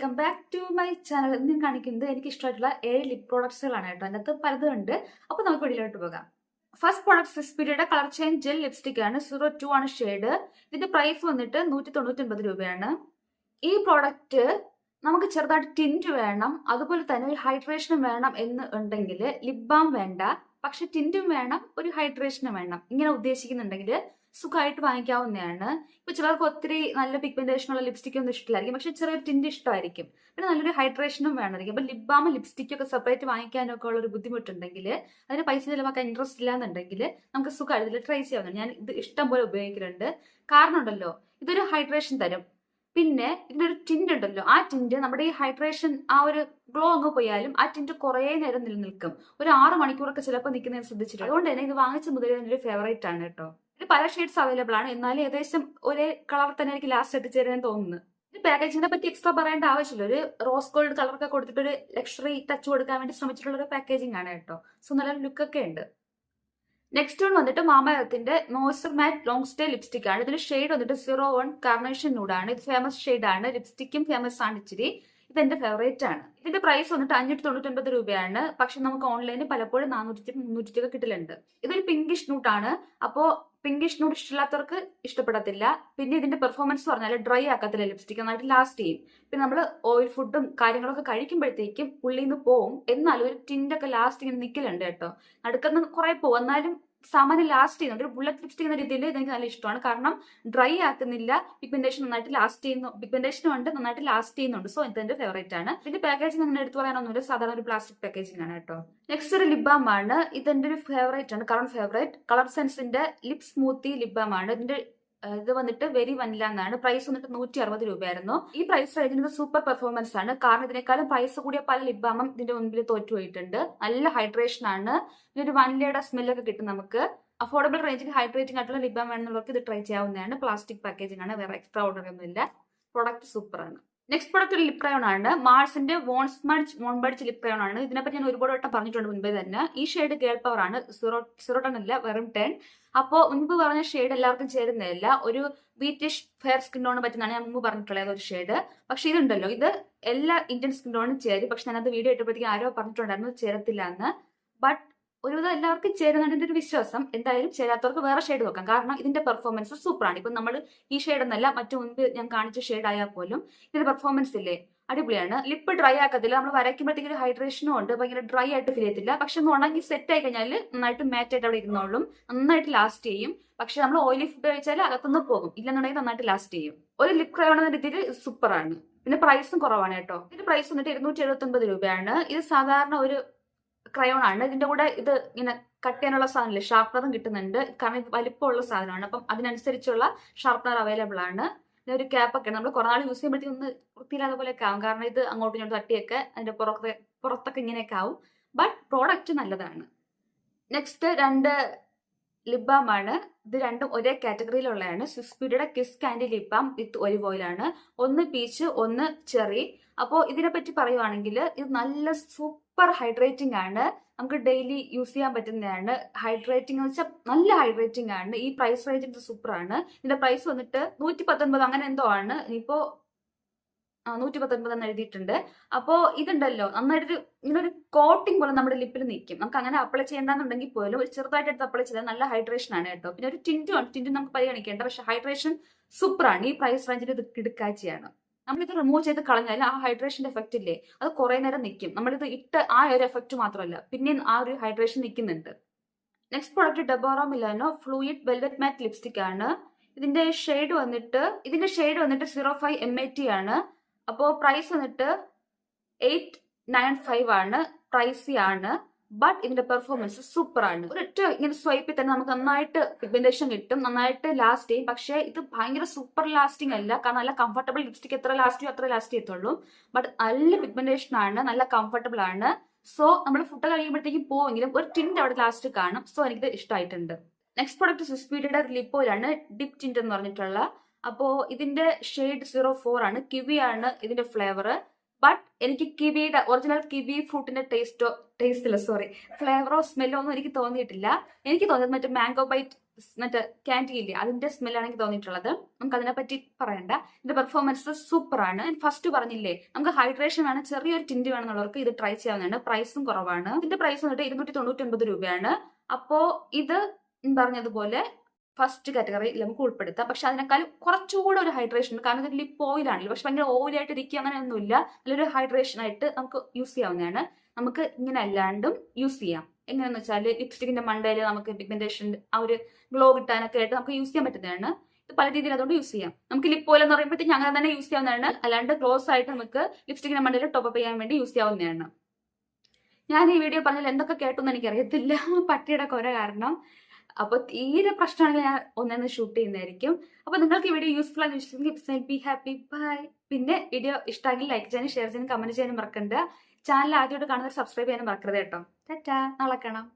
Welcome back to my channel ഞാൻ കാണിക്കുന്നത് എനിക്ക് ഇഷ്ടമായിട്ടുള്ള ഏഴ് ലിപ് പ്രോഡക്ട്സുകളാണ് കേട്ടോ. അതിനകത്ത് പലതും ഉണ്ട്. അപ്പോൾ നമുക്ക് വീഡിയോയിലോട്ട് പോകാം. ഫസ്റ്റ് പ്രോഡക്റ്റ് സിസ്പിരിയുടെ കളർ ചെയിൻ ജെൽ ലിപ്സ്റ്റിക് ആണ്. സീറോ ടു ആണ് ഷെയ്ഡ് ഇതിന്റെ പ്രൈസ് വന്നിട്ട് നൂറ്റി തൊണ്ണൂറ്റി രൂപയാണ്. ഈ പ്രോഡക്റ്റ് നമുക്ക് ചെറുതായിട്ട് ടിന്റ് വേണം. അതുപോലെ തന്നെ ഒരു ഹൈഡ്രേഷനും വേണം എന്ന് ഉണ്ടെങ്കിൽ ലിപ് ബാം വേണ്ട. പക്ഷെ ടിന്റും വേണം ഒരു ഹൈഡ്രേഷനും വേണം. ഇങ്ങനെ ഉദ്ദേശിക്കുന്നുണ്ടെങ്കിൽ സുഖമായിട്ട് വാങ്ങിക്കാവുന്നതാണ്. ഇപ്പൊ ചിലർക്ക് ഒത്തിരി നല്ല പിഗ്മെന്റേഷൻ ഉള്ള ലിപ്സ്റ്റിക് ഒന്നും ഇഷ്ടമായിരിക്കും പക്ഷെ ചെറിയൊരു ടിന്റ് ഇഷ്ടമായിരിക്കും. പിന്നെ നല്ലൊരു ഹൈഡ്രേഷനും വേണമായിരിക്കും. അപ്പൊ ബാം ലിപ്സ്റ്റിക് ഒക്കെ സെപ്പറേറ്റ് വാങ്ങിക്കാനൊക്കെ ഉള്ള ഒരു ബുദ്ധിമുട്ടുണ്ടെങ്കിൽ അതിന് പൈസ ചിലവാക്കാൻ ഇൻട്രസ്റ്റ് ഇല്ല എന്നുണ്ടെങ്കിൽ നമുക്ക് സുഖമായിട്ട് ഇതിൽ ട്രൈ ചെയ്യാവുന്നതാണ്. ഞാൻ ഇത് ഇഷ്ടം പോലെ ഉപയോഗിക്കുന്നുണ്ട്. കാരണം ഉണ്ടല്ലോ ഇതൊരു ഹൈഡ്രേഷൻ തരും. പിന്നെ ഇതിന്റെ ഒരു ടിന്റ് ഉണ്ടല്ലോ ആ ടിന്റ് നമ്മുടെ ഈ ഹൈഡ്രേഷൻ ആ ഒരു ഗ്ലോ അങ്ങ് പോയാലും ആ ടിന്റ് കുറേ നേരം നിലനിൽക്കും. ഒരു ആറ് മണിക്കൂറൊക്കെ ചിലപ്പോൾ നിൽക്കുന്നത് ശ്രദ്ധിച്ചിട്ടുണ്ട്. അതുകൊണ്ട് തന്നെ ഇത് വാങ്ങിച്ച മുതലേ എന്റെ ഒരു ഫേവറേറ്റ് ആണ് കേട്ടോ. ഇത് പല ഷെയ്ഡ്സ് അവൈലബിൾ ആണ്. എന്നാലും ഏകദേശം ഒരേ കളർ തന്നെ എനിക്ക് ലാസ്റ്റ് എത്തിച്ചേരാൻ തോന്നുന്നു. ഇത് പാക്കേജിനെ പറ്റി എക്സ്ട്രാ പറയേണ്ട ആവശ്യമില്ല. ഒരു റോസ് ഗോൾഡ് കളറൊക്കെ കൊടുത്തിട്ട് ഒരു ലക്ഷറി ടച്ച് കൊടുക്കാൻ വേണ്ടി ശ്രമിച്ചിട്ടുള്ള ഒരു പാക്കേജിംഗ് ആണ് കേട്ടോ. സോ നല്ല ലുക്ക് ഒക്കെ ഉണ്ട്. നെക്സ്റ്റ് വൺ വന്നിട്ട് മാമയത്തിന്റെ moisture matte long stay lipstick ആണ്. ഇതിന്റെ ഷെയ്ഡ് വന്നിട്ട് സീറോ വൺ കാർണേഷൻ നൂഡാണ് ഇത് ഫേമസ് ഷെയ്ഡ് ആണ്. ലിപ്സ്റ്റിക്കും ഫേമസ് ആണ് ഇച്ചിരി. ഇത് എന്റെ ഫേവറേറ്റ് ആണ്. ഇതിന്റെ പ്രൈസ് വന്നിട്ട് അഞ്ഞൂറ്റി തൊണ്ണൂറ്റൊൻപത് രൂപയാണ്. പക്ഷെ നമുക്ക് ഓൺലൈനിൽ പലപ്പോഴും നാനൂറ്റി മുന്നൂറ്റി ഒക്കെ കിട്ടലുണ്ട്. ഇതൊരു പിങ്കിഷ് നൂട്ടാണ് അപ്പോ പിങ്കിഷ് നൂട്ട് ഇഷ്ടമില്ലാത്തവർക്ക് ഇഷ്ടപ്പെടത്തില്ല. പിന്നെ ഇതിന്റെ പെർഫോമൻസ് പറഞ്ഞാൽ ഡ്രൈ ആക്കത്തില്ല ലിപ്സ്റ്റിക് നന്നായിട്ട് ലാസ്റ്റ് ചെയ്യും. പിന്നെ നമ്മൾ ഓയിൽ ഫുഡും കാര്യങ്ങളൊക്കെ കഴിക്കുമ്പോഴത്തേക്കും ഉള്ളിൽ നിന്ന് പോവും. എന്നാലും ഒരു ടിന്റൊക്കെ ലാസ്റ്റ് ഇങ്ങനെ നിൽക്കലുണ്ട് കേട്ടോ. നടുക്കുന്ന കുറെ പോകും എന്നാലും സാമാന്യം ലാസ്റ്റ് ചെയ്യുന്നുണ്ട് ഒരു ബുള്ളറ്റ് ലിപ്സ്റ്റിക് എന്ന രീതിയിൽ ഇതെനിക്ക് നല്ല ഇഷ്ടമാണ്. കാരണം ഡ്രൈ ആക്കുന്നില്ല പിഗ്മെന്റേഷൻ നന്നായിട്ട് ലാസ്റ്റ് ചെയ്യുന്നു പിഗ്മെന്റേഷനും ഉണ്ട് നന്നായിട്ട് ലാസ്റ്റ് ചെയ്യുന്നുണ്ട്. സോ ഇതെന്റെ ഫേവറേറ്റ് ആണ്. ഇതിന്റെ പാക്കേജിംഗ് അങ്ങനെ എടുത്തു പറയാനൊന്നുമില്ല. സാധാരണ ഒരു പ്ലാസ്റ്റിക് പാക്കേജിംഗ് ആണ് കേട്ടോ. നെക്സ്റ്റ് ഒരു ലിബാം ആണ്. ഇതെന്റെ ഒരു ഫേവറേറ്റ് ആണ്. കറണ്ട് ഫേവറേറ്റ് കളർ സെൻസിന്റെ ലിപ് സ്മൂത്തി ലിബാം ആണ്. ഇതിന്റെ ഇത് വന്നിട്ട് വെരി വനില എന്നാണ്. പ്രൈസ് വന്നിട്ട് നൂറ്റി അറുപത് രൂപയായിരുന്നു. ഈ പ്രൈസ് റേഞ്ചിന് സൂപ്പർ പെർഫോമൻസ് ആണ്. കാരണം ഇതിനേക്കാളും പ്രൈസ് കൂടിയ പല ലിബാമം ഇതിന്റെ മുൻപിൽ തോറ്റുപോയിട്ടുണ്ട് നല്ല ഹൈഡ്രേഷൻ ആണ്. ഇതിനൊരു വനിലയുടെ സ്മെല്ലൊക്കെ കിട്ടും നമുക്ക്. അഫോർഡബിൾ റേഞ്ചിൽ ഹൈഡ്രേറ്റിംഗ് ആയിട്ടുള്ള ലിബാം വേണമെന്നുള്ളവർക്ക് ഇത് ട്രൈ ചെയ്യാവുന്നതാണ്. പ്ലാസ്റ്റിക് പാക്കേജിംഗ് ആണ്. വേറെ എക്സ്ട്രാ ഓർഡർ ഒന്നുമില്ല. പ്രൊഡക്റ്റ് സൂപ്പർ ആണ്. നെക്സ്റ്റ് പ്രൊഡക്റ്റ് ലിപ് ക്രയോൺ ആണ്. മാർസിന്റെ വോൺസ്മഡ്ജ് ലിപ് ക്രയോൺ ആണ്. ഇതിനെപ്പറ്റി ഞാൻ ഒരുപാട് വട്ടം പറഞ്ഞിട്ടുണ്ട് മുൻപേ തന്നെ. ഈ ഷെയ്ഡ് ഗേൾ പവർ ആണ്. സീറോ സീറോ അല്ല വെറും ടെൻ അപ്പോൾ മുൻപ് പറഞ്ഞ ഷെയ്ഡ് എല്ലാവർക്കും ചേരുന്നതല്ല. ഒരു ബീറ്റിഷ് ഫെയർ സ്കിൻ ടോണിന് പറ്റുന്നതാണ് ഞാൻ മുമ്പ് പറഞ്ഞിട്ടുള്ളത് ഒരു ഷെയ്ഡ് പക്ഷെ ഇതുണ്ടല്ലോ ഇത് എല്ലാ ഇന്ത്യൻ സ്കിൻ ടോണും ചേരും. പക്ഷെ ഞാനത് വീഡിയോ ഇട്ടപ്പോഴത്തേക്കും ആരോ പറഞ്ഞിട്ടുണ്ടായിരുന്നു ചേരത്തില്ല എന്ന്. ബട്ട് ഒരുവിധം എല്ലാവർക്കും ചേരുന്നുണ്ട് ഒരു വിശ്വാസം എന്തായാലും ചേരാത്തവർക്ക് വേറെ ഷെയ്ഡ് നോക്കാം കാരണം ഇതിന്റെ പെർഫോമൻസ് സൂപ്പറാണ് ഇപ്പം നമ്മൾ ഈ ഷെയ്ഡ് എന്നല്ല മറ്റു മുൻപ് ഞാൻ കാണിച്ച ഷെയ്ഡ് ആയാൽ പോലും ഇതിന്റെ പെർഫോമൻസ് ഇല്ലേ? അടിപൊളിയാണ്. ലിപ്പ് ഡ്രൈ ആക്കത്തില്ല. നമ്മൾ വരയ്ക്കുമ്പോഴത്തേക്കും ഒരു ഹൈഡ്രേഷനും ഉണ്ട്. ഭയങ്കര ഡ്രൈ ആയിട്ട് ഫീൽ ചെയ്യത്തില്ല. പക്ഷെ ഒന്ന് ഉണങ്ങി സെറ്റ് ആയി കഴിഞ്ഞാൽ നന്നായിട്ട് മാറ്റ് ആയിട്ട് അവിടെ ഇരുന്നോളും. നന്നായിട്ട് ലാസ്റ്റ് ചെയ്യും. പക്ഷെ നമ്മൾ ഓയിലി ഫുഡ് കഴിച്ചാൽ അകത്തുനിന്ന് പോകും. ഇല്ലെന്നുണ്ടെങ്കിൽ നന്നായിട്ട് ലാസ്റ്റ് ചെയ്യും. ഒരു ലിപ് ക്രയോൺ എന്ന രീതിയിൽ സൂപ്പറാണ് പിന്നെ പ്രൈസും കുറവാണ് കേട്ടോ. ഇതിന്റെ പ്രൈസ് വന്നിട്ട് ഇരുന്നൂറ്റി എഴുപത്തി ഒൻപത് രൂപയാണ്. ഇത് സാധാരണ ഒരു ക്രയോൺ ആണ് ഇതിന്റെ കൂടെ ഇത് ഇങ്ങനെ കട്ട് ചെയ്യാനുള്ള സാധനമില്ല. ഷാർപ്പനറും കിട്ടുന്നുണ്ട്. കാരണം ഇത് വലിപ്പമുള്ള സാധനമാണ്. അപ്പം അതിനനുസരിച്ചുള്ള ഷാർപ്പനർ അവൈലബിൾ ആണ്. പിന്നെ ഒരു ക്യാപ്പ് ഒക്കെ നമ്മൾ കുറെ നാൾ യൂസ് ചെയ്യുമ്പോഴത്തേക്കും ഒന്ന് വൃത്തിയില്ലാതെ പോലെയൊക്കെ ആവും. കാരണം ഇത് അങ്ങോട്ടും ഇങ്ങോട്ടും തട്ടിയൊക്കെ അതിന്റെ പുറത്തെ പുറത്തൊക്കെ ഇങ്ങനെയൊക്കെ ആവും. ബട്ട് പ്രോഡക്റ്റ് നല്ലതാണ്. നെക്സ്റ്റ് രണ്ട് ലിബാം ആണ്. ഇത് രണ്ടും ഒരേ കാറ്റഗറിയിലുള്ളതാണ് സ്വിസ്പീഡിയുടെ kiss candy lip balm with olive ഓയിലാണ് ഒന്ന് പീച്ച് ഒന്ന് ചെറി അപ്പോൾ ഇതിനെപ്പറ്റി പറയുവാണെങ്കിൽ ഇത് നല്ല സൂപ്പർ ഹൈഡ്രേറ്റിംഗ് ആണ്. നമുക്ക് ഡെയിലി യൂസ് ചെയ്യാൻ പറ്റുന്നതാണ്. ഹൈഡ്രേറ്റിംഗ് എന്ന് വെച്ചാൽ നല്ല ഹൈഡ്രേറ്റിംഗ് ആണ്. ഈ പ്രൈസ് റേഞ്ചിന്റെ സൂപ്പർ ആണ്. ഇതിന്റെ പ്രൈസ് വന്നിട്ട് നൂറ്റി പത്തൊൻപത് അങ്ങനെ എന്തോ ആണ്. ഇനിയിപ്പോ നൂറ്റി പത്തൊൻപത് എന്ന് എഴുതിയിട്ടുണ്ട്. അപ്പോ ഇതുണ്ടല്ലോ നന്നായിട്ടൊരു ഇങ്ങനെ ഒരു കോട്ടിംഗ് പോലെ നമ്മുടെ ലിപ്പിൽ നിൽക്കും നമുക്ക് അങ്ങനെ അപ്ലൈ ചെയ്യണ്ടെന്നുണ്ടെങ്കിൽ പോലും ഒരു ചെറുതായിട്ട് എടുത്ത് അപ്ലൈ ചെയ്താൽ നല്ല ഹൈഡ്രേഷൻ ആണ് കേട്ടോ. പിന്നെ ഒരു ടിന്റും ആണ്. ടിന്റും നമുക്ക് പരിഗണിക്കേണ്ട. പക്ഷെ ഹൈഡ്രേഷൻ സൂപ്പറാണ് ഈ പ്രൈസ് റേഞ്ചിൽ ഇത് കിടക്കാഴ്ചയാണ് നമ്മളിത് റിമൂവ് ചെയ്ത് കളഞ്ഞാൽ ആ ഹൈഡ്രേഷന്റെ എഫക്റ്റ് ഇല്ലേ? അത് കുറെ നേരം നിൽക്കും നമ്മളിത് ഇട്ട് ആ ഒരു എഫക്റ്റ് മാത്രമല്ല പിന്നെ ആ ഒരു ഹൈഡ്രേഷൻ നിൽക്കുന്നുണ്ട് next product Deborah Milano fluid velvet matte lipstick ആണ്. ഇതിന്റെ ഷെയ്ഡ് വന്നിട്ട് ഇതിന്റെ ഷെയ്ഡ് വന്നിട്ട് zero five M A T ആണ്. അപ്പോൾ പ്രൈസ് വന്നിട്ട് എയ്റ്റ് നയൻ ഫൈവ് ആണ്. പ്രൈസി ആണ്. ബട്ട് ഇതിന്റെ പെർഫോമൻസ് സൂപ്പർ ആണ്. ഒരൊറ്റ ഇങ്ങനെ സ്വൈപ്പിൽ തന്നെ നമുക്ക് നന്നായിട്ട് പിഗ്മെന്റേഷൻ കിട്ടും നന്നായിട്ട് ലാസ്റ്റ് ചെയ്യും. പക്ഷേ ഇത് ഭയങ്കര സൂപ്പർ ലാസ്റ്റിംഗ് അല്ല. കാരണം നല്ല കംഫർട്ടബിൾ ലിപ്സ്റ്റിക് എത്ര ലാസ്റ്റ് ചെയ്യും അത്ര ലാസ്റ്റ് ചെയ്യത്തുള്ളൂ. ബട്ട് നല്ല പിഗ്മെന്റേഷൻ ആണ് നല്ല കംഫർട്ടബിൾ ആണ്. സോ നമ്മൾ ഫുഡ് കഴിയുമ്പോഴത്തേക്കും പോവെങ്കിലും ഒരു ടിന്റ് അവിടെ ലാസ്റ്റ് കാണും. സോ എനിക്കിത് ഇഷ്ടമായിട്ടുണ്ട് നെക്സ്റ്റ് പ്രോഡക്റ്റ് സുസ്പീഡിയുടെ ലിപ്പോയിലാണ് ഡിപ് ടിന്റ് എന്ന് പറഞ്ഞിട്ടുള്ള. അപ്പോ ഇതിന്റെ ഷെയ്ഡ് സീറോ ഫോർ ആണ്. കിവി ആണ് ഇതിന്റെ ഫ്ലേവർ ബട്ട് എനിക്ക് കിവിയുടെ ഒറിജിനൽ കിവി ഫ്രൂട്ടിന്റെ ടേസ്റ്റോ ടേസ്റ്റില്ല സോറി ഫ്ലേവറോ സ്മെല്ലോ ഒന്നും എനിക്ക് തോന്നിയിട്ടില്ല. എനിക്ക് തോന്നിയത് മറ്റേ മാംഗോ ബൈറ്റ് മറ്റേ ക്യാൻഡി ഇല്ലേ അതിന്റെ സ്മെല്ലാണ് എനിക്ക് തോന്നിയിട്ടുള്ളത്. നമുക്ക് അതിനെപ്പറ്റി പറയണ്ട. ഇതിന്റെ പെർഫോമൻസ് സൂപ്പർ ആണ്. ഫസ്റ്റ് പറഞ്ഞില്ലേ നമുക്ക് ഹൈഡ്രേഷൻ വേണം ചെറിയൊരു ടിന്റ് വേണമെന്നുള്ളവർക്ക് ഇത് ട്രൈ ചെയ്യാവുന്നതാണ്. പ്രൈസും കുറവാണ്. ഇതിന്റെ പ്രൈസ് വന്നിട്ട് ഇരുന്നൂറ്റി തൊണ്ണൂറ്റി ഒൻപത് രൂപയാണ്. അപ്പോ ഇത് പറഞ്ഞതുപോലെ ഫസ്റ്റ് കാറ്റഗറിയിൽ നമുക്ക് ഉൾപ്പെടുത്താം. പക്ഷെ അതിനേക്കാൾ കുറച്ചുകൂടെ ഒരു ഹൈഡ്രേഷൻ ഉണ്ട്. കാരണം ലിപ്പ് ഓയിൽ ആണല്ലോ. പക്ഷെ ഭയങ്കര ഓയിൽ ആയിട്ട് ഇരിക്കുക അങ്ങനെയൊന്നുമില്ല നല്ലൊരു ഹൈഡ്രേഷൻ ആയിട്ട് നമുക്ക് യൂസ് ചെയ്യാവുന്നതാണ്. നമുക്ക് ഇങ്ങനെ അല്ലാണ്ടും യൂസ് ചെയ്യാം. എങ്ങനെയെന്ന് വെച്ചാൽ ലിപ്സ്റ്റിക്കിന്റെ മണ്ടയിൽ നമുക്ക് പിഗ്മെന്റേഷൻ ആ ഒരു ഗ്ലോ കിട്ടാനൊക്കെ ആയിട്ട് നമുക്ക് യൂസ് ചെയ്യാൻ പറ്റുന്നതാണ്. ഇത് പല രീതിയിൽ അതുകൊണ്ട് യൂസ് ചെയ്യാം. നമുക്ക് ലിപ്പ് ഓയിൽ എന്ന് പറയുമ്പോഴത്തേക്ക് അങ്ങനെ തന്നെ യൂസ് ചെയ്യാവുന്നതാണ്. അല്ലാണ്ട് ക്ലോസ് ആയിട്ട് നമുക്ക് ലിപ്സ്റ്റിക്കിന്റെ മണ്ടയിൽ ടോപ്പ് ചെയ്യാൻ വേണ്ടി യൂസ് ചെയ്യാവുന്നതാണ്. ഞാൻ ഈ വീഡിയോ പറഞ്ഞാൽ എന്തൊക്കെ കേട്ടു എന്ന് എനിക്കറിയത്തില്ല. പട്ടിയുടെ കുര കാരണം. അപ്പൊ തീരെ പ്രശ്നമാണെങ്കിൽ ഞാൻ ഒന്നെന്ന് ഷൂട്ട് ചെയ്യുന്നതായിരിക്കും. അപ്പൊ നിങ്ങൾക്ക് ഈ വീഡിയോ യൂസ്ഫുൾ ആണെന്ന് വിശ്വസിക്കും ബി ഹാപ്പി ബൈ പിന്നെ വീഡിയോ ഇഷ്ടമെങ്കിൽ ലൈക്ക് ചെയ്യാനും ഷെയർ ചെയ്യാനും കമന്റ് ചെയ്യാനും മറക്കണ്ട. ചാനൽ ആദ്യമായിട്ട് കാണുന്നവർ സബ്സ്ക്രൈബ് ചെയ്യാനും മറക്കരുത് കേട്ടോ. ടാറ്റാ നാളെ കാണാം.